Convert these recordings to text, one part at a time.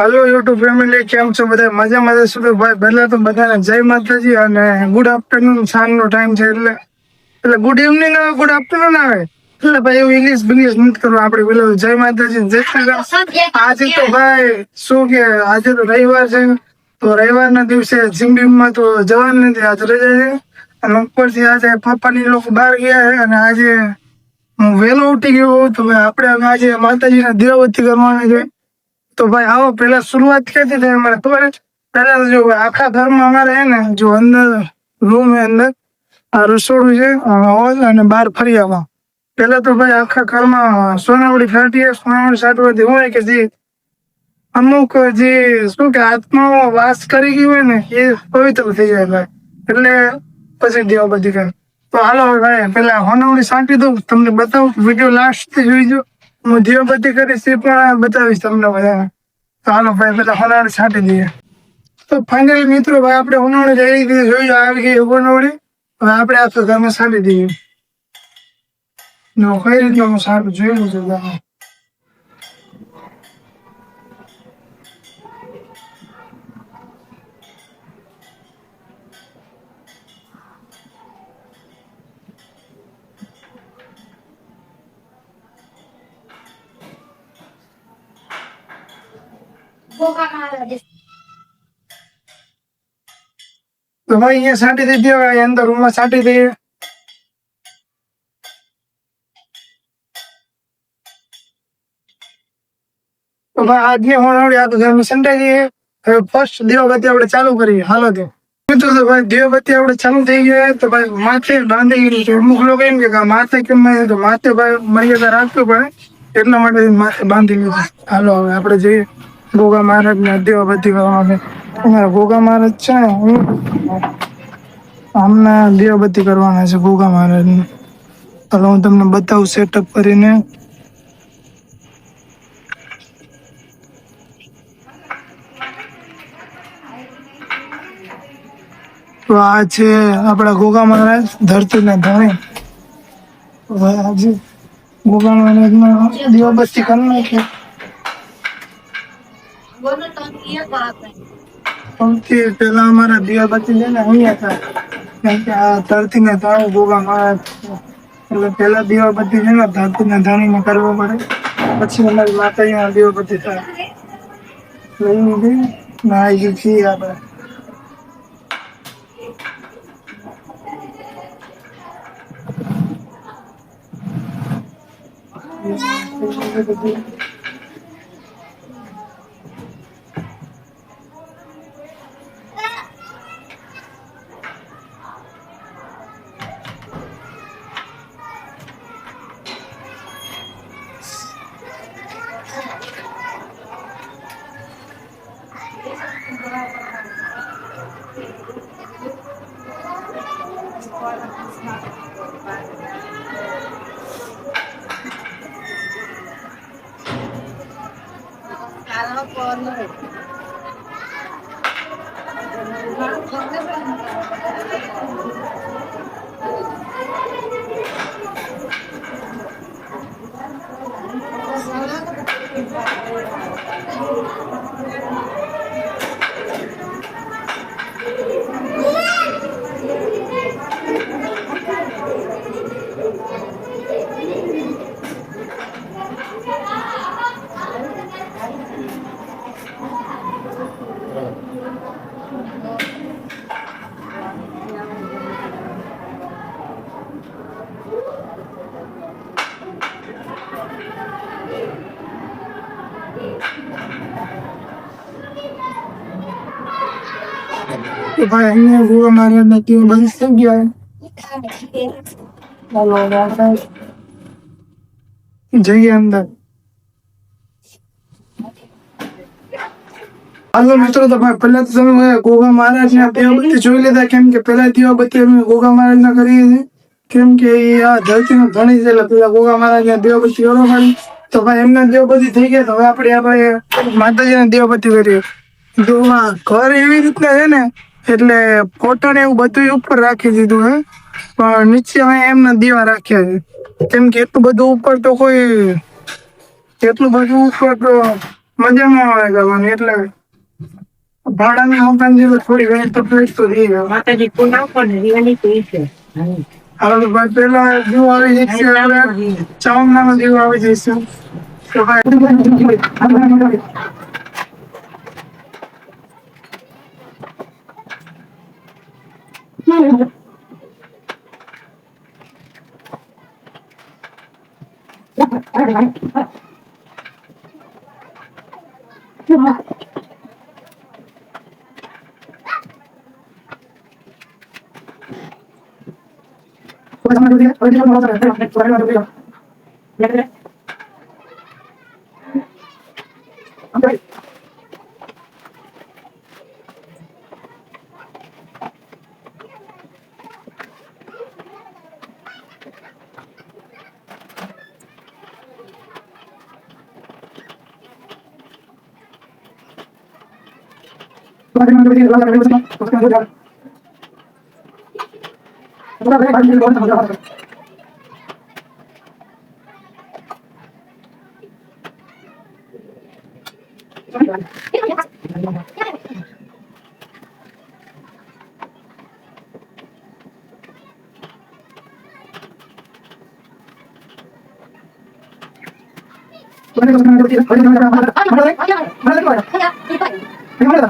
હાલો YouTube family કેમ છો બધા? મજા મજા શું ભાઈ, પહેલા તો બધાને જય માતાજી અને ગુડ આફ્ટરનૂન સાંજનો ટાઈમ છે એટલે. એટલે ગુડ ઇવનિંગ આવે ગુડ આફ્ટરનૂન આવે. એટલે ભાઈ, એવું ઇંગ્લિશ બિંગ્લિશ નથી કરવું આપણે પેલું જય માતાજી, જય શ્રી આજે તો ભાઈ, શું કે, આજે તો રવિવાર છે. તો રવિવારના દિવસે જીમબીમમાં તો જવાનું નથી, આજે રજા છે. અને ઉપરથી આજે પપ્પાની લોકો બહાર ગયા છે અને આજે હું વહેલો ઉઠી ગયો તો આપણે આજે માતાજીના દેવવતી કરવાની છે. તો ભાઈ, આવો, પેલા શરૂઆત કરતી દીધી અમારે, ખબર પેલા જો આખા ઘરમાં અમારે હે ને, જો અંદર રૂમ હે અંદર, આ રસોડું છે હોલ અને બહાર ફરી આવવા પેલા તો ભાઈ આખા ઘરમાં સોનાવડી ફાટી સોનાવડી સાટવાથી હોય કે જે અમુક જે શું કે આત્માઓ વાસ કરી ગઈ હોય ને, એ પવિત્ર થઈ જાય ભાઈ. એટલે પછી દેવા બધી કરે. તો હાલો ભાઈ, પેલા હોનાવડી સાંટી દઉં, તમને બતાવું વીડિયો લાસ્ટથી જોઈજો. હું દીવાબત્તી કરીશ એ પણ બતાવીશ તમને બધા ચાલો ભાઈ, પેલા હોનાવડી છાંટી દઈએ. તો ફાઇનલી મિત્રો, ભાઈ, આપણે હોનાવડી જઈ રીતે જોઈ આવી ગઈ હોનાવડી હવે આપણે આખા ઘરમાં છાંટી દઈએ. નો કઈ રીતના હું સારું જોયેલું છે તો ભાઈ અહીંયા છાંટી દઈ દો અંદર રૂમમાં છાંટી દઈએ તો ભાઈ આજની આ તો ઘરમાં સંડાઈ દઈએ હવે ફર્સ્ટ દીવાબત્તી આપણે ચાલુ કરીએ. હાલો તે. તો ભાઈ દીવાબત્તી આપણે ચાલુ થઈ ગયો તો ભાઈ માથે બાંધી ગયું અમુક લોકો એમ કે માથે કેમ? તો માથે ભાઈ મર્યાદા રાખવી પડે એટલા માટે માથે બાંધી ગયું હાલો, હવે આપણે જઈએ. ગોગા મહારાજ ને દીવાબત્તી કરવા માટે અમારા ગોગા મહારાજ છે ને હું અમને દીવાબત્તી કરવાના છે ગોગા મહારાજની એટલે હું તમને બતાવું સેટઅપ કરીને. તો આ છે આપણા ગોગા મહારાજ ધરતીના ધણી. તો ભાઈ આજે ગોગા મહારાજના દીવાબત્તી કરી નાખી. સૌથી પહેલા અમારા દીવાબત્તી છે ને અહીંયા થાય. કેમ કે આ ધરતીના ને ગોગા ભોગા મારા એટલે પહેલા દીવાબત્તી છે ને ધરતીના ધણીને કરવો પડે. પછી અમારી માતાજીના દીવાબત્તી થાય. લઈ લીધી ના આવી છીએ આપણે. તો ભાઈ અહીંયા ગોવા મહારાજના કેવું બંધ થઈ ગયા જઈએ અંદર. હાલો મિત્રો, તો ભાઈ પહેલા તો તમે ગોગા મહારાજ ના દીવાબત્તી જોઈ લીધા, કેમ કે પહેલા દીવાબત્તી અમે ગોગા મહારાજ ના કરીએ છીએ. કેમ કે એ આ ધરતી નો ધણી છે પેલા ગોગા મહારાજ ને દીવાબત્તી કરવા પડી તો ભાઈ એમના દીવાબત્તી થઈ ગયા, તો હવે આપણે આપણે માતાજી ને દીવાબત્તી કરીએ. જો આ ઘર એવી રીતના છે ને એટલે ફોટો એવું બધું ઉપર રાખી દીધું હે. પણ નીચે અમે એમના દીવા રાખ્યા છે. કેમ કે એટલું બધું ઉપર તો કોઈ એટલું બધું ઉપર તો મજામાં આવે જવાનું એટલે ભાડાની મકાન જેવું થોડી ઘણી તકલીફ તો થઈ જાય માતાજી પુના પણ રીવાની તો છે. હવે ભાઈ પેલા દીવ આવી જશે હવે. ચાવના નો દીવ આવી જશે તો ભાઈ Gracias. la primera no, no, no! ¡Ay, no, no! ¡Ay, no, no! ¡Ay, no, no! No, no! ¡Ay, no.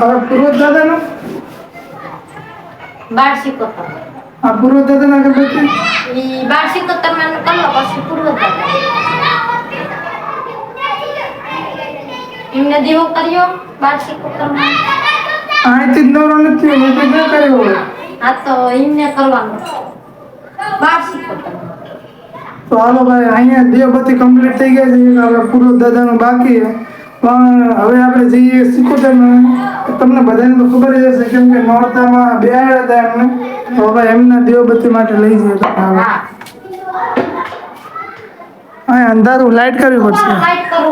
હવે પૂર્વજ દાદાનો? બાર સિકોતર. આ પૂર્વજ દાદાના અગરબત્તી? ઈ બાર સિકોતરમાં કલ્લો પછી પૂર્વ એમને દેવો કર્યો બાર સિકોતરમાં. અહીંથી જ નવરો નથી મેં તો ન કર્યો હોય આ તો એમને કરવાનું. બાર સિકોતર તો હાલો ભાઈ અહીંયા દેવબત્તી કમ્પ્લીટ થઈ ગયા છે હવે પૂર્વ દાદાનું બાકી છે. પણ હવે આપણે જઈએ સિકોતરમાં. તમને બધાને તો ખબર જ હશે કેમ કે નોરતામાં બે હતા એમને. તો હવે એમના દેવબત્તી માટે લઈ જઈએ હવે. અંધારું લાઈટ કરવી પડશે. લાઈટ કરો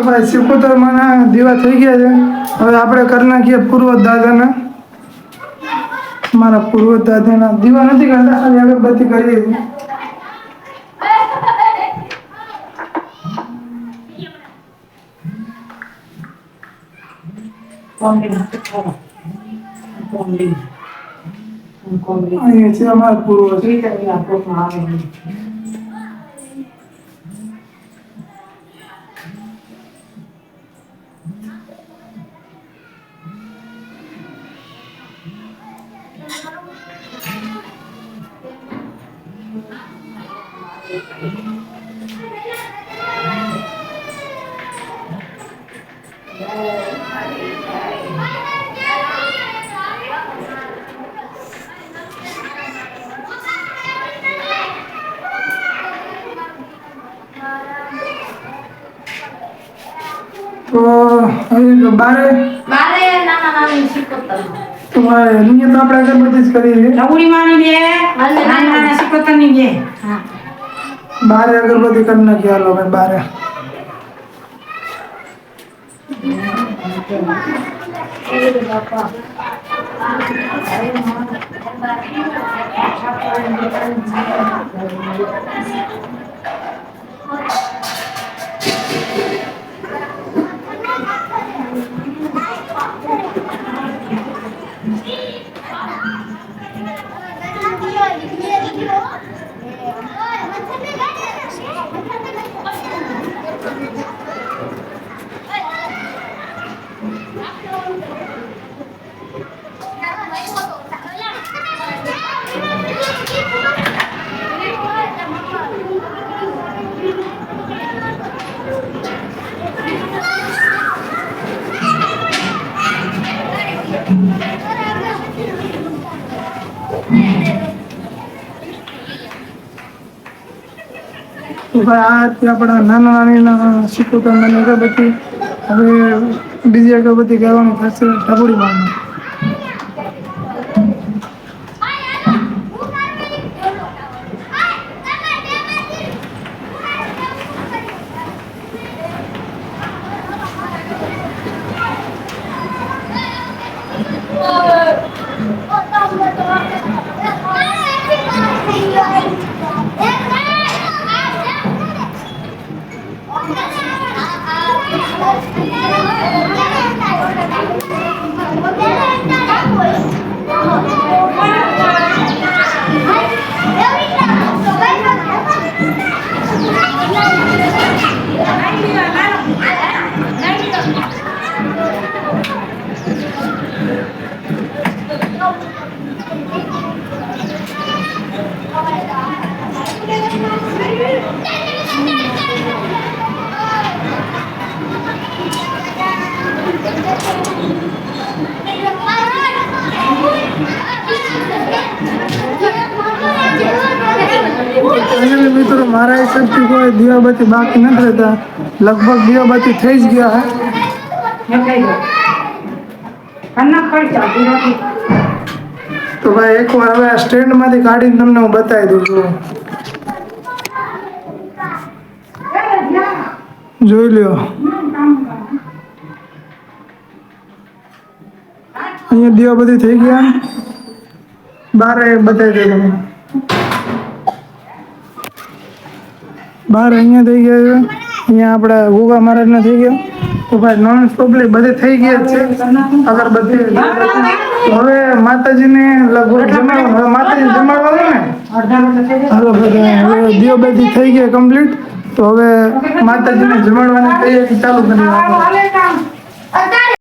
તો ભાઈ સિકોતરમાંના દીવા થઈ ગયા છે. હવે આપણે કરી નાખીએ પૂર્વ દાદાના મારા પૂર્વ દાદાના દીવા નથી કરતા ખાલી અગરબત્તી કરીએ છીએ. અહીંયા છે અમારા પૂર્વ છે. આવે તો હવે બારે નાના જ કરીએ છીએ રઘુડી માની બે નાના નાના બે. હા. બારે અગરબત્તી કરી નાખીએ હાલો ભાઈ બારે. તો ભાઈ, આ આપણા નાના નાની શીખોતર નાની અગરબત્તી હવે બીજી અગરબત્તી કરવાની થશે ઢબુડી મારનું મિત્રો મારા હિસાબથી કોઈ દીવાબત્તી બાકી નથી રહેતા. લગભગ દીવાબત્તી થઈ જ ગયા હે. તો ભાઈ એકવાર હવે આ સ્ટેન્ડમાંથી કાઢીને તમને હું બતાવી દઉં છું. જોઈ લ્યો. અહીંયા દીવાબત્તી થઈ ગયા. બારે બતાવી દઉં તમને. બહાર અહીંયા થઈ ગયા છે. અહીંયા આપણા ગોગા મહારાજના થઈ ગયા. તો ભાઈ નોન સ્ટોપલી બધે થઈ ગયા છે. અગરબત્તી તો હવે માતાજીને લગભગ હવે માતાજી જમાડવાનું ને? હાલો બધા, હવે દીવાબત્તી થઈ ગયા કમ્પ્લીટ તો હવે માતાજીને જમાડવાની તૈયારી ચાલુ કરી